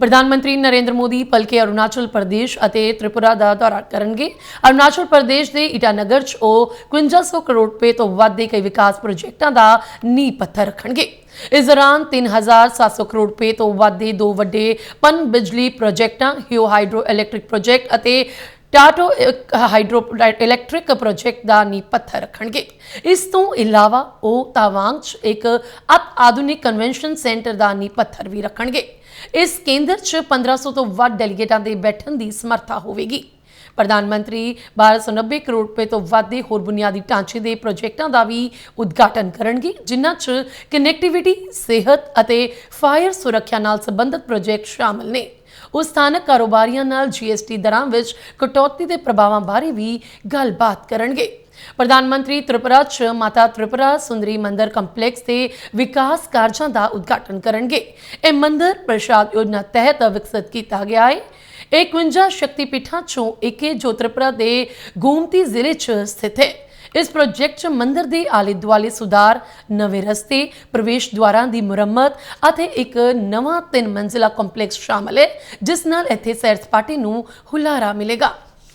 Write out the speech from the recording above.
ਪ੍ਰਧਾਨ ਮੰਤਰੀ ਨਰਿੰਦਰ ਮੋਦੀ ਪਲਕੇ ਅਰੁਣਾਚਲ ਪ੍ਰਦੇਸ਼ ਅਤੇ ਤ੍ਰਿਪੁਰਾ ਦਾ ਦੌਰਾ ਕਰਨਗੇ। ਅਰੁਣਾਚਲ ਪ੍ਰਦੇਸ਼ ਦੇ ਈਟਾਨਗਰ 'ਚ ਉਹ 5500 ਕਰੋੜ ਰੁਪਏ ਤੋਂ ਵੱਧ ਦੇ ਕਈ ਵਿਕਾਸ ਪ੍ਰੋਜੈਕਟਾਂ ਦਾ ਨੀਂਹ ਪੱਥਰ ਰੱਖਣਗੇ। ਇਸ ਦੌਰਾਨ 3700 ਕਰੋੜ ਰੁਪਏ ਤੋਂ ਵੱਧ ਦੇ ਦੋ ਵੱਡੇ ਪਨ ਬਿਜਲੀ ਪ੍ਰੋਜੈਕਟਾਂ, ਹਿਓ ਹਾਈਡਰੋ ਇਲੈਕਟ੍ਰਿਕ ਪ੍ਰੋਜੈਕਟ ਅਤੇ ਟਾਟੋ ਇੱਕ ਹਾਈਡਰੋ ਇਲੈਕਟ੍ਰਿਕ ਪ੍ਰੋਜੈਕਟ ਦਾ ਨੀਂਹ ਪੱਥਰ ਰੱਖਣਗੇ। ਇਸ ਤੋਂ ਇਲਾਵਾ ਉਹ ਤਾਵਾਂਗ 'ਚ ਇੱਕ ਅਤ ਆਧੁਨਿਕ ਕਨਵੈਨਸ਼ਨ ਸੈਂਟਰ ਦਾ ਨੀਂਹ ਪੱਥਰ ਵੀ ਰੱਖਣਗੇ। ਇਸ ਕੇਂਦਰ 'ਚ 1500 ਤੋਂ ਵੱਧ ਡੈਲੀਗੇਟਾਂ ਦੇ ਬੈਠਣ ਦੀ ਸਮਰੱਥਾ ਹੋਵੇਗੀ। ਪ੍ਰਧਾਨ ਮੰਤਰੀ 1290 ਕਰੋੜ ਰੁਪਏ ਤੋਂ ਵੱਧ ਦੇ ਹੋਰ ਬੁਨਿਆਦੀ ਢਾਂਚੇ ਦੇ ਪ੍ਰੋਜੈਕਟਾਂ ਦਾ ਵੀ ਉਦਘਾਟਨ ਕਰਨਗੇ, ਜਿਨ੍ਹਾਂ 'ਚ ਕਨੈਕਟੀਵਿਟੀ ਸਿਹਤ ਅਤੇ ਫਾਇਰ ਸੁਰੱਖਿਆ ਨਾਲ ਸੰਬੰਧਿਤ ਪ੍ਰੋਜੈਕਟ ਸ਼ਾਮਲ ਨੇ। ਉਹ ਸਥਾਨਕ ਕਾਰੋਬਾਰੀਆਂ ਨਾਲ ਜੀਐਸਟੀ ਦਰਾਂ ਵਿੱਚ ਕਟੌਤੀ ਦੇ ਪ੍ਰਭਾਵਾਂ ਬਾਰੇ ਵੀ ਗੱਲਬਾਤ ਕਰਨਗੇ। ਪ੍ਰਧਾਨ ਮੰਤਰੀ ਤ੍ਰਿਪੁਰਾ 'ਚ ਮਾਤਾ ਤ੍ਰਿਪੁਰਾ ਸੁੰਦਰੀ ਮੰਦਿਰ ਕੰਪਲੈਕਸ ਦੇ ਵਿਕਾਸ ਕਾਰਜਾਂ ਦਾ ਉਦਘਾਟਨ ਕਰਨਗੇ। ਇਹ ਮੰਦਿਰ ਪ੍ਰਸ਼ਾਦ ਯੋਜਨਾ ਤਹਿਤ ਵਿਕਸਿਤ ਕੀਤਾ ਗਿਆ ਹੈ ਇਹ 51 ਸ਼ਕਤੀਪੀਠਾਂ ਚੋਂ ਇੱਕ ਹੈ ਜੋ ਤ੍ਰਿਪੁਰਾ ਦੇ ਗੋਮਤੀ ਜ਼ਿਲ੍ਹੇ 'ਚ ਸਥਿਤ ਹੈ। ਇਸ ਪ੍ਰੋਜੈਕਟ 'ਚ ਮੰਦਿਰ ਦੇ ਆਲੇ ਦੁਆਲੇ ਸੁਧਾਰ, ਨਵੇਂ ਰਸਤੇ, ਪ੍ਰਵੇਸ਼ ਦੁਆਰਾਂ ਦੀ ਮੁਰੰਮਤ ਅਤੇ ਇੱਕ ਨਵਾਂ ਤਿੰਨ ਮੰਜ਼ਿਲਾ ਕੰਪਲੈਕਸ ਸ਼ਾਮਲ ਹੈ, ਜਿਸ ਨਾਲ ਇੱਥੇ ਸੈਰ ਸਪਾਟੇ ਨੂੰ ਹੁਲਾਰਾ ਮਿਲੇਗਾ।